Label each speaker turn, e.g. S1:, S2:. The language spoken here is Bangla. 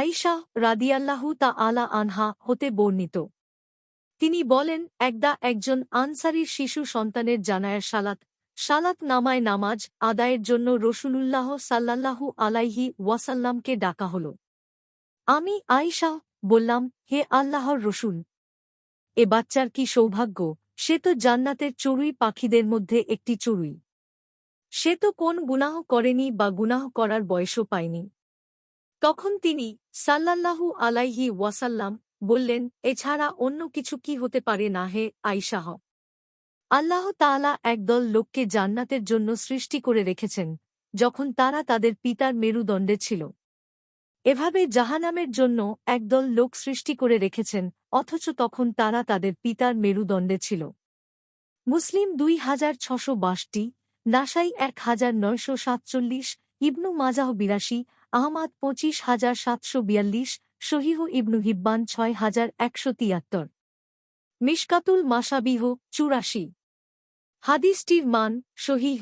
S1: আইশা রাদিয়াল্লাহু তা আলা আনহা হতে বর্ণিত। তিনি বলেন, একদা একজন আনসারির শিশু সন্তানের জানায়ের সালাত। সালাত নামায় নামাজ, আদায়ের জন্য রসুলুল্লাহ সাল্লাল্লাহু আলাইহি ওয়াসাল্লামকে ডাকা হল। আমি আইশা বললাম, হে আল্লাহর রসুল, এ বাচ্চার কি সৌভাগ্য? সে তো জান্নাতের চড়ুই পাখিদের মধ্যে একটি চড়ুই। সে তো কোন গুনাহ করেনি বা গুনাহ করার বয়সও পায়নি। তখন তিনি সাল্লাল্লাহু আলাইহি ওয়াসাল্লাম বললেন, এছাড়া অন্য কিছু কি হতে পারে না হে আইসাহ আল্লাহ তাআলা একদল লোককে জান্নাতের জন্য সৃষ্টি করে রেখেছেন, যখন তারা তাদের পিতার মেরুদণ্ডে ছিল। এভাবে জাহানামের জন্য একদল লোক সৃষ্টি করে রেখেছেন, অথচ তখন তারা তাদের পিতার মেরুদণ্ডে ছিল। মুসলিম দুই হাজার ছশো বাষটি নাসাই এক হাজার নয়শো সাতচল্লিশ, ইবনু মাজাহ বিরাশি আহমাদ পঁচিশ হাজার সাতশো বিয়াল্লিশ, শহীহ ইবনু হিব্বান ছয় হাজার একশো তিয়াত্তর। মিশকাতুল মাসাবিহ চুরাশি। হাদিসটির মান শহীহ